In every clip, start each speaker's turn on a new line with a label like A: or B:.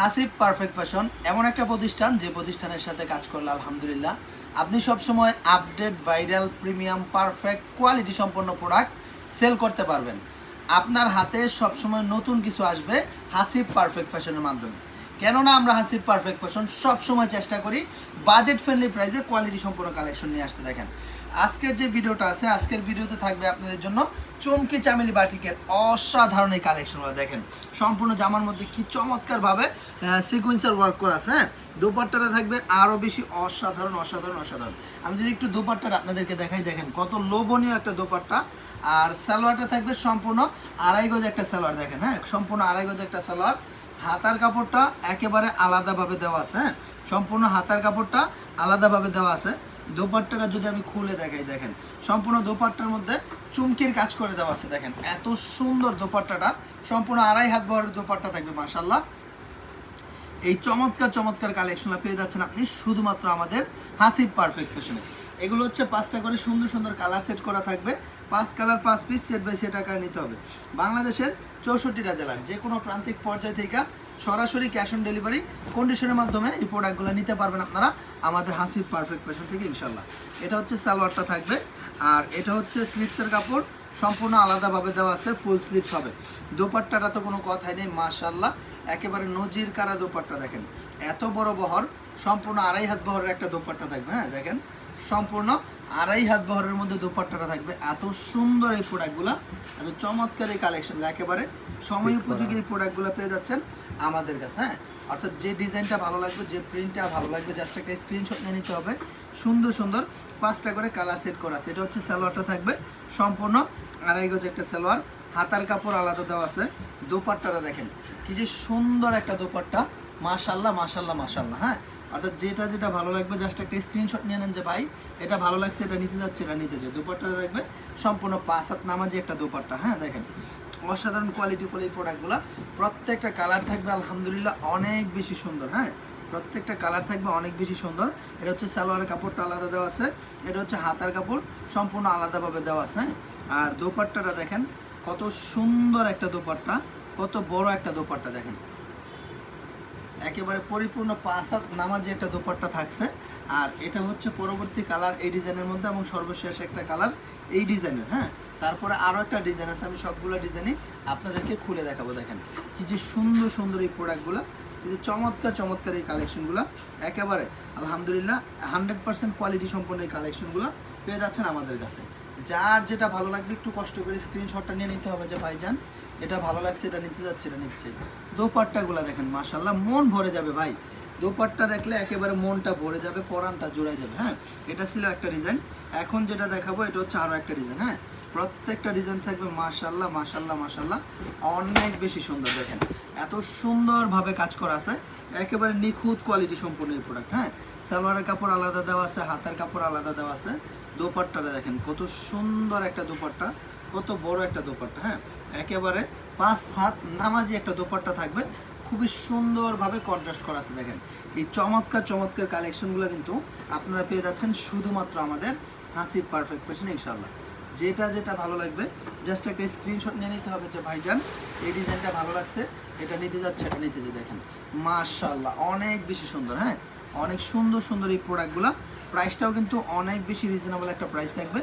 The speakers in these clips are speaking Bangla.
A: হাসিব পারফেক্ট ফ্যাশন এমন একটা প্রতিষ্ঠান যে প্রতিষ্ঠানের সাথে কাজ করলে আলহামদুলিল্লাহ। আপনি সবসময় update viral premium perfect quality সম্পন্ন প্রোডাক্ট সেল করতে পারবেন। আপনার হাতে সবসময় নতুন কিছু আসবে হাসিব পারফেক্ট ফ্যাশনের মাধ্যমে। কেননা আমরা হাসিব পারফেক্ট ফ্যাশন সবসময় চেষ্টা করি বাজেট ফ্রেন্ডলি প্রাইসে কোয়ালিটি সম্পূর্ণ কালেকশন নিয়ে আসতে, দেখেন। আজকের যে ভিডিওটা আছে, আজকের ভিডিওতে থাকবে আপনাদের জন্য চমকি চামেলি বাটিকের অসাধারণ এই কালেকশনগুলো দেখেন। সম্পূর্ণ জামার মধ্যে কি চমৎকারভাবে সিকুয়েন্সার ওয়ার্ক করা আছে হ্যাঁ? দোপাট্টাটা থাকবে আরও বেশি অসাধারণ অসাধারণ অসাধারণ। আমি যদি একটু দুপাট্টাটা আপনাদেরকে দেখাই, দেখেন, কত লোভনীয় একটা দুপাট্টা। আর সালোয়ারটা থাকবে সম্পূর্ণ আড়াই গজ একটা সালোয়ার, দেখেন হ্যাঁ? সম্পূর্ণ আড়াই গজ একটা সালোয়ার। হাতার কাপড়টা একেবারে আলাদাভাবে দেওয়া আছে হ্যাঁ? সম্পূর্ণ হাতার কাপড়টা আলাদাভাবে দেওয়া আছে। দোপাট্টাটা যদি আমি খুলে দেখাই, দেখেন। সম্পূর্ণ দোপাট্টার মধ্যে চুমকির কাজ করে দেওয়া আছে, দেখেন। এত সুন্দর দোপাট্টাটা, সম্পূর্ণ আড়াই হাত বহরের দোপাট্টা থাকবে মাসাল্লাহ এই চমৎকার চমৎকার কালেকশনটা পেয়ে যাচ্ছেন আপনি শুধুমাত্র আমাদের হাসিব পারফেক্ট ফ্যাশনে এগুলো হচ্ছে পাঁচটা করে সুন্দর সুন্দর কালার সেট করা থাকবে। পাঁচ কালার পাঁচ পিস সেট বাই সেট আকার নিতে হবে। বাংলাদেশের চৌষট্টিটা জেলার যে কোনো প্রান্তিক পর্যায় থেকে সরাসরি ক্যাশ অন ডেলিভারি কন্ডিশনের মাধ্যমে এই প্রোডাক্টগুলো নিতে পারবেন আপনারা। আমাদের হাসি পারফেক্ট ফ্যাশন থেকে ইনশাল্লাহ এটা হচ্ছে সালোয়ারটা থাকবে। আর এটা হচ্ছে স্লিপসের কাপড়। সম্পূর্ণ আলাদাভাবে দেওয়া আছে ফুল স্লিপস হবে। দোপাট্টাটা তো কোনো কথাই নেই মাশাল্লাহ একেবারে নজির কারা দোপাট্টা দেখেন। এত বড় বহর, সম্পূর্ণ আড়াই হাত বহরের একটা দোপাট্টা থাকবে হ্যাঁ দেখেন। সম্পূর্ণ আড়াই হাত বহরের মধ্যে দোপাট্টাটা থাকবে। এত সুন্দর এই প্রোডাক্টগুলো এত চমৎকার এই কালেকশন একেবারে সময় উপযোগী এই প্রোডাক্টগুলো পেয়ে যাচ্ছেন আমাদের কাছে হ্যাঁ? অর্থাৎ যে ডিজাইনটা ভালো লাগবে যে প্রিন্টটা ভালো লাগবে জাস্ট একটা স্ক্রিনশট নিয়ে নিতে হবে। সুন্দর সুন্দর পাঁচটা করে কালার সেট করা আছে। এটা হচ্ছে সালোয়ারটা থাকবে সম্পূর্ণ আড়াই গজ একটা সালোয়ার। হাতার কাপড় আলাদা দেওয়া আছে। দোপাট্টাটা দেখেন কি যে সুন্দর একটা দোপাট্টা। মাশাল্লাহ মাশাল্লাহ মাশাল্লাহ হ্যাঁ? অর্থাৎ যেটা যেটা ভালো লাগবে জাস্ট একটা স্ক্রিনশট নিয়ে নেন যে, ভাই, এটা ভালো লাগছে, এটা নিতে যাচ্ছে, এটা নিতে চাই দোপাট্টাটা দেখবে সম্পূর্ণ পাঁচ হাত নামাজি একটা দোপাট্টা হ্যাঁ দেখেন। অসাধারণ কোয়ালিটি ফুল এই প্রোডাক্টগুলো প্রত্যেকটা কালার থাকবে, আলহামদুলিল্লাহ, অনেক বেশি সুন্দর হ্যাঁ? প্রত্যেকটা কালার থাকবে অনেক বেশি সুন্দর। এটা হচ্ছে সালোয়ারের কাপড়টা আলাদা দেওয়া আছে, এটা হচ্ছে হাতার কাপড়, সম্পূর্ণ আলাদাভাবে দেওয়া আছে হ্যাঁ? আর দোপাট্টাটা দেখেন, কত সুন্দর একটা দোপাট্টা, কত বড় একটা দোপাট্টা, দেখেন। একেবারে পরিপূর্ণ পাঁচ হাত নামাজি একটা দোপাট্টা থাকছে। আর এটা হচ্ছে পরবর্তী কালার এই ডিজাইনের মধ্যে এবং সর্বশেষ একটা কালার এই ডিজাইনের হ্যাঁ? তারপরে আরও একটা ডিজাইন আছে, আমি সবগুলো ডিজাইনই আপনাদেরকে খুলে দেখাবো, দেখেন। কি যে সুন্দর সুন্দর এই প্রোডাক্টগুলো যে চমৎকার চমৎকার এই কালেকশনগুলো, একেবারে আলহামদুলিল্লাহ হান্ড্রেড পার্সেন্ট কোয়ালিটি সম্পন্ন এই কালেকশনগুলো পেয়ে যাচ্ছেন আমাদের কাছে। যার যেটা ভালো লাগবে, একটু কষ্ট করে স্ক্রিনশটটা নিয়ে নিতে হবে যে ভাইজান এটা ভালো লাগছে, এটা নিতে যাচ্ছে, এটা নিচ্ছে। দোপাট্টাগুলো দেখেন মাশাল্লাহ মন ভরে যাবে ভাই। দোপাট্টা দেখলে একেবারে মনটা ভরে যাবে, পরানটা জোড়ায় যাবে হ্যাঁ? এটা ছিল একটা ডিজাইন। এখন যেটা দেখাবো, এটা হচ্ছে আরও একটা ডিজাইন হ্যাঁ? প্রত্যেকটা ডিজাইন থাকবে মাশাল্লাহ মাশাল্লাহ মাশাল্লাহ অনেক বেশি সুন্দর, দেখেন। এত সুন্দরভাবে কাজ করা আছে। একেবারে নিখুঁত কোয়ালিটি সম্পূর্ণ এই প্রোডাক্ট হ্যাঁ? সালোয়ারের কাপড় আলাদা দেওয়া আছে, হাতের কাপড় আলাদা দেওয়া আছে। দোপাট্টাটা দেখেন, কত সুন্দর একটা দোপাট্টা। কত বড় একটা দোপাট্টা হ্যাঁ? একেবারে পাঁচ হাত নামাজি একটা দোপাট্টা থাকবে। খুবই সুন্দরভাবে কন্ট্রাস্ট করা আছে, দেখেন। এই চমৎকার চমৎকার কালেকশনগুলো কিন্তু আপনারা পেয়ে যাচ্ছেন শুধুমাত্র আমাদের হাসিব পারফেক্ট ফ্যাশন ইনশাল্লাহ যেটা যেটা ভালো লাগবে জাস্ট একটা স্ক্রিনশট নিয়ে নিতে হবে যে, ভাইজান, এই ডিজাইনটা ভালো লাগছে, এটা নিতে যাচ্ছে, এটা নিতে যে দেখেন মাশাল্লাহ অনেক বেশি সুন্দর হ্যাঁ? অনেক সুন্দর সুন্দর এই প্রোডাক্টগুলো প্রাইসটাও কিন্তু অনেক বেশি রিজনেবল একটা প্রাইস থাকবে।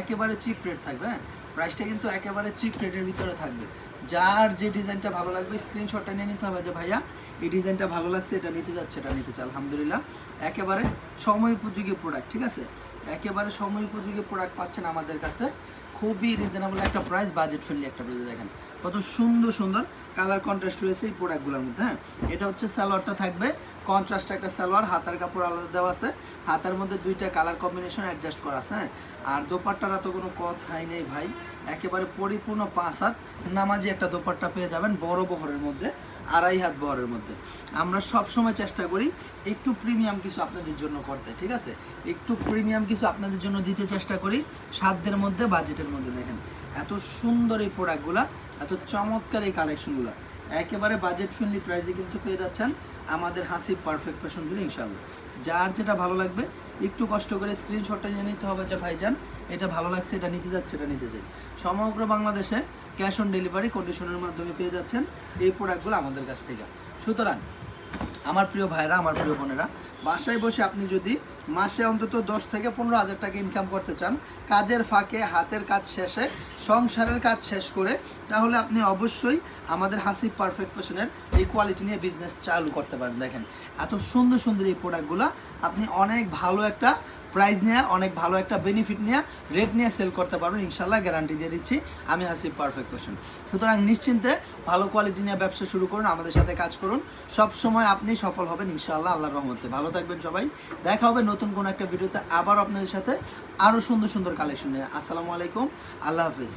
A: একেবারে চিপ রেট থাকবে হ্যাঁ? প্রাইসটা কিন্তু একেবারে চিপ রেটের ভিতরে থাকবে। যার যে ডিজাইনটা ভালো লাগবে স্ক্রিনশটটা নিয়ে নিতে হবে যে, ভাইয়া, এই ডিজাইনটা ভালো লাগছে, এটা নিতে যাচ্ছে, এটা নিতে চাই আলহামদুলিল্লাহ। একেবারে সময় উপযোগী প্রোডাক্ট ঠিক আছে? একেবারে সময় উপযোগী প্রোডাক্ট পাচ্ছেন আমাদের কাছে। খুবই রিজনেবল একটা প্রাইস বাজেট ফ্রেন্ডলি একটা প্রাইস দেখেন। কত সুন্দর সুন্দর কালার কন্ট্রাস্ট রয়েছে এই প্রোডাক্টগুলোর মধ্যে হ্যাঁ? এটা হচ্ছে সালোয়ারটা থাকবে। কন্ট্রাস্ট একটা সালোয়ার, হাতার কাপড় আলাদা দেওয়া আছে। হাতার মধ্যে দুইটা কালার কম্বিনেশন অ্যাডজাস্ট করা আছে হ্যাঁ? আর দোপাট্টারা তো কোনো কথাই নেই, ভাই। একেবারে পরিপূর্ণ পাঁচ হাত, নামাজি একটা দোপাট্টা পেয়ে যাবেন বড় বহরের মধ্যে, আড়াই হাত বহরের মধ্যে। আমরা সব সময় চেষ্টা করি একটু প্রিমিয়াম কিছু আপনাদের জন্য করতে, ঠিক আছে? একটু প্রিমিয়াম কিছু আপনাদের জন্য দিতে চেষ্টা করি, সাধ্যের মধ্যে বাজেটের মধ্যে দেখেন। এত সুন্দর এই প্রোডাক্টগুলো এত চমৎকার এই কালেকশনগুলো একেবারে বাজেট ফ্রেন্ডলি প্রাইসে কিন্তু পেয়ে যাচ্ছেন আমাদের হাসি পারফেক্ট ফ্যাশন জুড়ে ইনশাল্লাহ যার যেটা ভালো লাগবে একটু কষ্ট করে স্ক্রিনশটটা নিয়ে নিতে হবে যে ভাইজান, এটা ভালো লাগছে, এটা নিতে যাচ্ছে, এটা নিতে চাই সমগ্র বাংলাদেশে ক্যাশ অন ডেলিভারি কন্ডিশনের মাধ্যমে পেয়ে যাচ্ছেন এই প্রোডাক্টগুলো আমাদের কাছ থেকে। সুতরাং, আমার প্রিয় ভাইরা আমার প্রিয় বোনেরা, বাসায় বসে আপনি যদি মাসে অন্তত দশ থেকে পনেরো হাজার টাকা ইনকাম করতে চান, কাজের ফাঁকে, হাতের কাজ শেষে, সংসারের কাজ শেষ করে তাহলে আপনি অবশ্যই আমাদের হাসিব পারফেক্ট ফ্যাশনের এই কোয়ালিটি নিয়ে বিজনেস চালু করতে পারেন। দেখেন, এত সুন্দর সুন্দর এই প্রোডাক্টগুলো আপনি অনেক ভালো একটা প্রাইস নিয়ে, অনেক ভালো একটা বেনিফিট নিয়ে রেট নিয়ে সেল করতে পারবেন। ইনশাল্লাহ গ্যারান্টি দিয়ে দিচ্ছি, আমি হাসিব পারফেক্ট ফ্যাশন সুতরাং নিশ্চিন্তে ভালো কোয়ালিটি নিয়ে ব্যবসা শুরু করুন, আমাদের সাথে কাজ করুন। সব সময় আপনি সফল হবেন ইনশাল্লাহ আল্লাহর রহমতে। ভালো থাকবেন সবাই। দেখা হবে নতুন কোনো একটা ভিডিওতে আবার আপনাদের সাথে আরও সুন্দর সুন্দর কালেকশন নিয়ে। আসসালামু আলাইকুম। আল্লাহ হাফিজ।